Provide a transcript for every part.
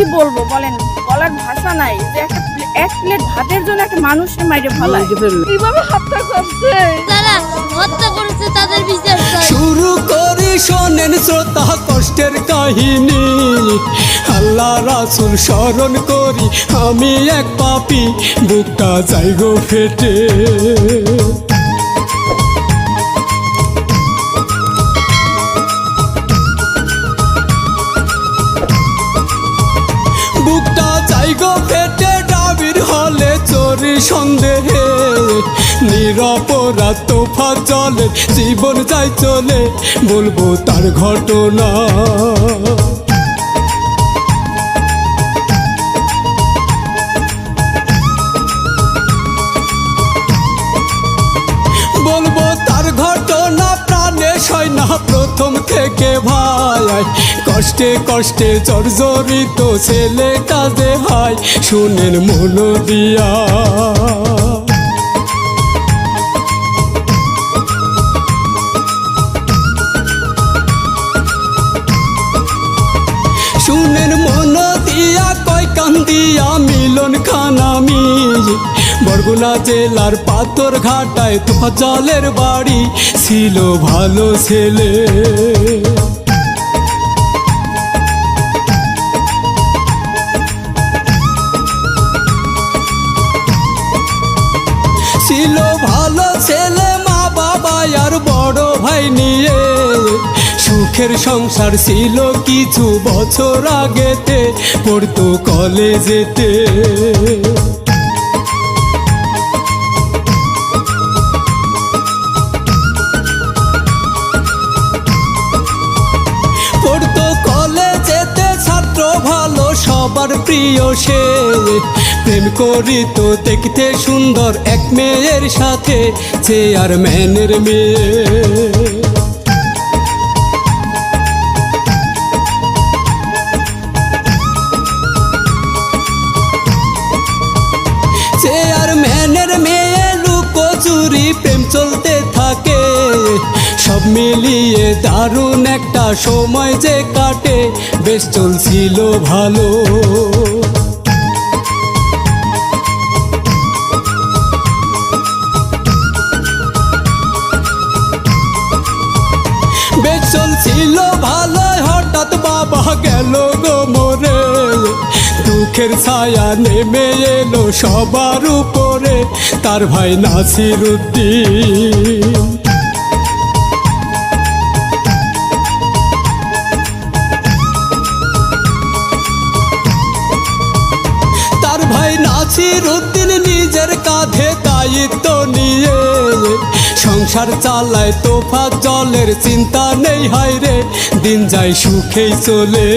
কি বলব বলেন? বলার ভাষা নাই। যে একটা এক প্লেট ভাতের জন্য একটা মানুষের মাইরে ফেলায়। কীভাবে হত্যা করছে? যারা হত্যা করেছে তাদের বিচার চাই। শুরু করি শোনেন শ্রোতা কষ্টের কাহিনী। আল্লাহ রাসুল স্মরণ করি আমি এক পাপি বুকটা যাইগো ফেটে। সন্দেহে নিরপরাধ তোফা চলে, জীবন যাই চলে, বলব তার ঘটনা। বলব তার ঘটনা, প্রাণে সয় না প্রথম থেকে ভাই। কষ্টে কষ্টে জর্জরিত ছেলে কাজে হয় শুনেন মন দিয়া। শুনেন মন দিয়া কয় মিলন খানামি বরগুনা জেলার পাথর ঘাটায় তোফা জলের বাড়ি, ছিল ভালো ছিল। সুখের সংসার ছিল কিছু বছর আগেতে, পড়তো কলেজেতে। পড়তো কলেজেতে ছাত্র ভালো, সবার প্রিয় সে। প্রেম করিত দেখতে সুন্দর এক মেয়ের সাথে চেয়ার ম্যানের মেয়ে। দারুণ একটা সময় যে কাটে, বেশ চলছিল ভালো। বেশ চলছিল ভালো, হঠাৎ বাবা গেল গো মোরে দুঃখের ছায়া নেমে এলো সবার উপরে, তার ভাই নাসির উদ্দিন সংসার চালায় তোফা জলের চিন্তা নেই, হায় রে, দিন যায় সুখেই চলে।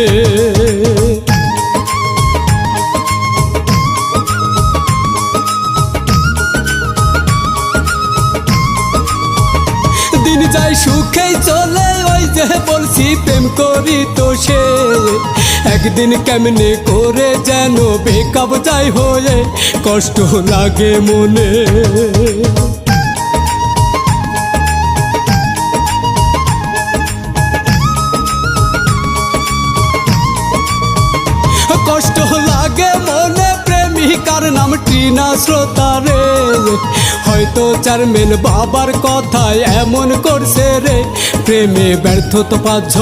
দিন যায় সুখেই চলে, ওই যে বলছি, প্রেম করি তো সে। একদিন কেমনে করে যেন বেকাব যায় হয়ে, কষ্ট লাগে মনে। লাগে মনে প্রেমিকার নাম টিনা শ্রোতারে হয়তো চারমেন বাবার কথায় এমন করছে রে। প্রেমে ব্যর্থ তো পাঁচ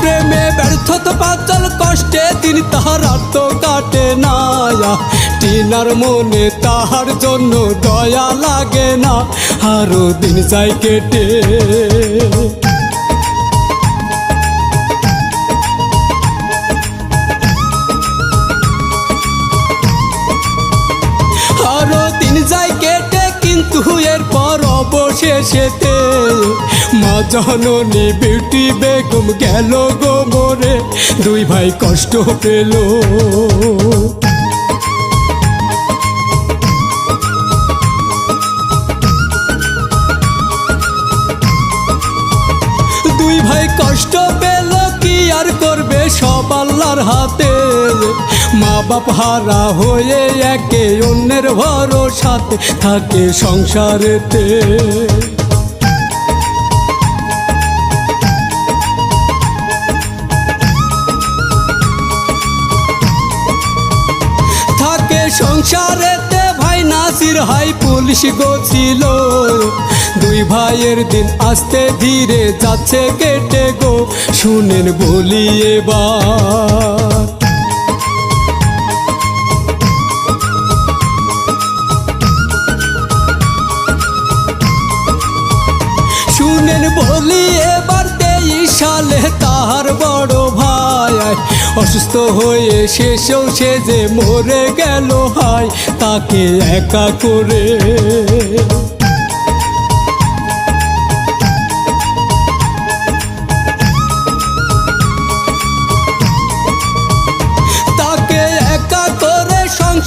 প্রেমে ব্যর্থতা পাচল কষ্টে দিন তাহার আত্ম কাটে না। টিনার মনে তাহার জন্য দয়া লাগে না। আরও দিন যায় কেটে। আরও দিন কেটে, কিন্তু এরপর অবশেষেতে মা জননী বিউটি বেগম গেল গো মোরে। দুই ভাই কষ্ট পেল। আল্লাহর হাতে। মা বাপ হারা হয়ে একে অন্যের ভরসাতে থাকে সংসারেতে। সংসারেতে ভাই নাসির হাই পুলিশ গোছিল দুই ভাইয়ের দিন আস্তে ধীরে যাচ্ছে কেটে গো। শুনেন বলি এবার। শুনেন বলি এবার তেইশ সালে তাহার বড় ভাই। অসুস্থ হয়ে শেষেও সে যে মরে গেল হাই, তাকে একা করে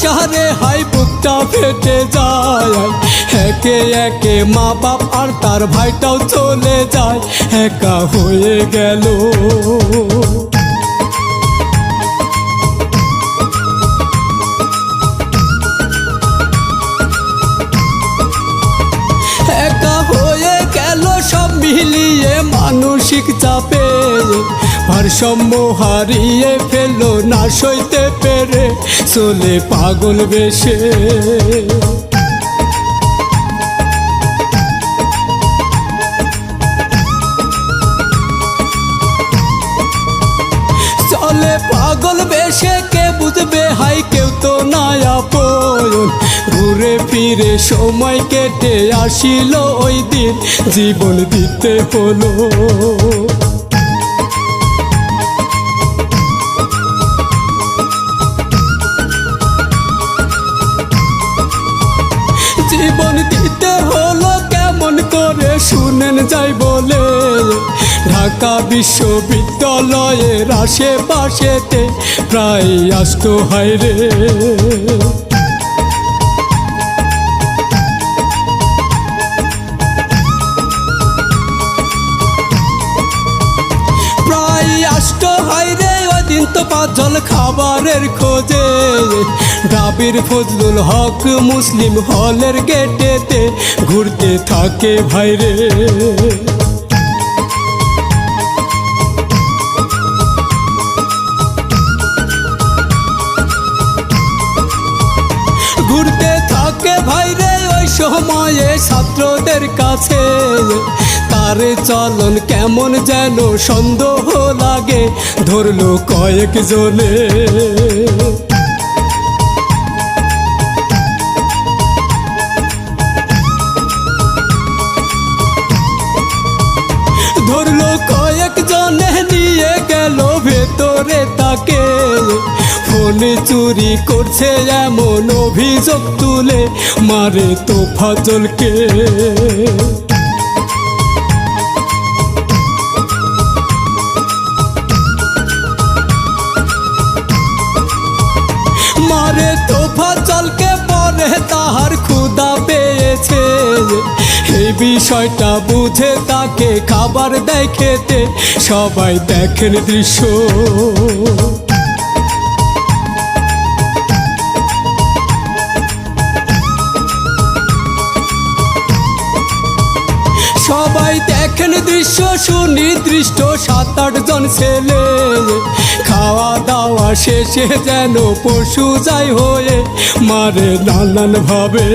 সংসারে হাই বুকটা ফেটে যায়। একে একে মা বাপ আর তার ভাইটাও চলে যায়। একা হয়ে গেল। ভারসাম্য হারিয়ে ফেলল না সইতে পেরে, চলে পাগল বেশে। চলে পাগল বেশে, কে বুঝবে হাই কেউ তো না আপন। ঘুরে ফিরে সময় কেটে আসিল ওই দিন, জীবন দিতে হলো। যাই বলে ঢাকা বিশ্ববিদ্যালয়ের আশেপাশেতে প্রায় আসতো হয় রে। প্রায় আষ্ট হাইরে ওদিন তো পাঁচল খাবারের খোঁজে। ডাবির ফজলুল হক মুসলিম হলের গেটেতে ঘুরতে থাকে ভাইরে। ঘুরতে থাকে ভাইরে ওই সময়ে ছাত্রদের কাছে। তার চলন কেমন যেন সন্দেহ লাগে, ধরলো কয়েক জনে। ধরলো কয়েক জনে নিয়ে গেল ভেতরে তাকে। ফোনে চুরি করছে এমন অভিযোগ তুলে, মারে তো ফজলকে বিষয়টা বুঝে তাকে খাবার দেয় খেতে। সবাই দেখেন দৃশ্য। সবাই দেখেন দৃশ্য, সুনির্দিষ্ট সাত আট জন ছেলে। খাওয়া দাওয়া শেষে যেন পশু যাই হয়ে মারে নানান ভাবে।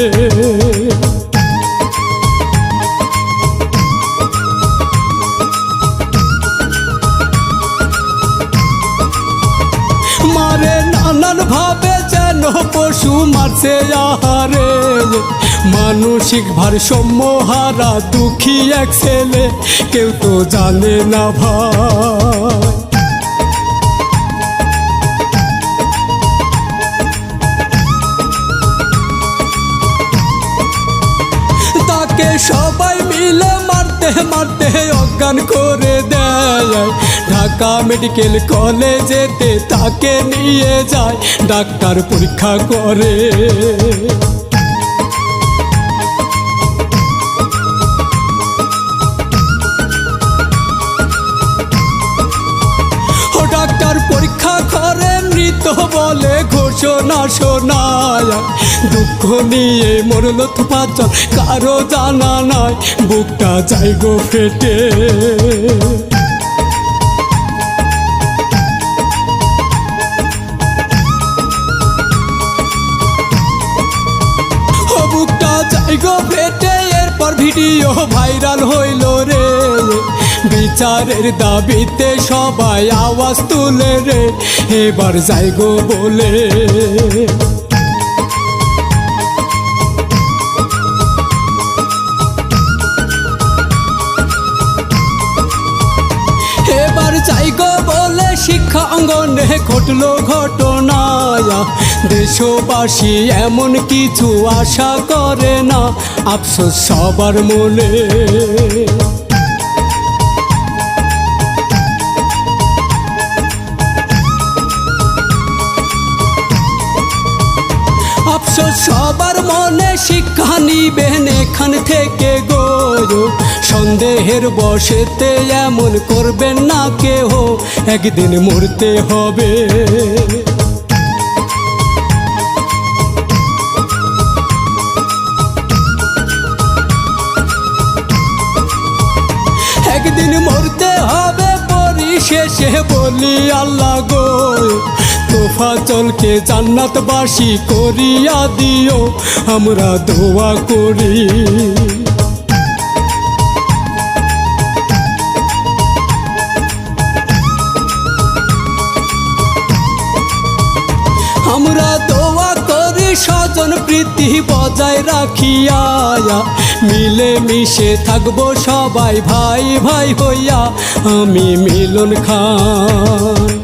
মারছে আহারে। মানসিক ভারসাম্য হারা দুঃখী এক ছেলে, কেউ তো জানে না ভাই। সবাই মিলে মারতে মারতে অজ্ঞান করে দেয়। ঢাকা মেডিকেল কলেজেতে তাকে নিয়ে যায়, ডাক্তার পরীক্ষা করে। ডাক্তার পরীক্ষা করে বলে শোনা শোনায়। দুঃখ নিয়ে মরল তো কারও জানা নাই, বুকটা যাই গো ফেটে। ভিডিও ভাইরাল হইল রে। বিচারের দাবিতে সবাই আওয়াজ তুলে রে। এবার যাই গো বলে। অঙ্গনে ঘটলো ঘটনায়। দেশবাসী এমন কিছু আশা করে না। আফসোস সবার মনে। আফসোস সবার মনে শিক্ষা নিবেন এখান থেকে গো সন্দেহের বসেতে এমন করবেন না কেহ, একদিন মরতে হবে। একদিন মরতে হবে, পরিশেষে বলি আল্লাহ গো। চলকে জান্নাতবাসী করিয়া দিও, আমরা দোয়া করি। আমরা দোয়া করি স্বজন প্রীতি বজায় রাখিয়া মিলে মিশে থাকব সবাই ভাই ভাই হইয়া, আমি মিলন খান।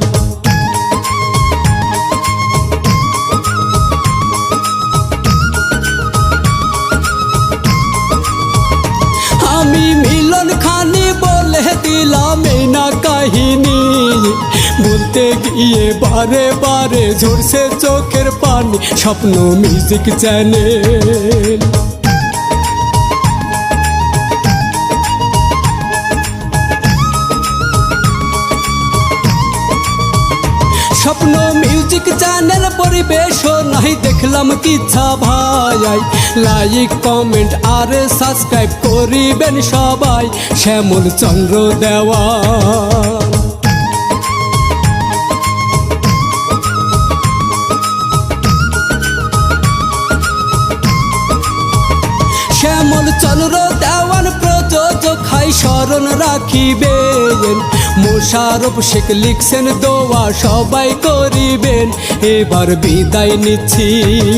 বলতে গিয়ে বারে বারে ঝরছে চোখের পানি, Swapna music channel Swapna music channel পরিবেশ নাই, দেখলাম কিচ্ছা ভাই। লাইক কমেন্ট আর সাবস্ক্রাইব করিবেন সবাই শ্যামল চন্দ্র দেওয়া স্মরণ রাখিবেন মোশারফ শেখ লিখছেন দোয়া সবাই করিবেন। এবার বিদায় নিচ্ছি।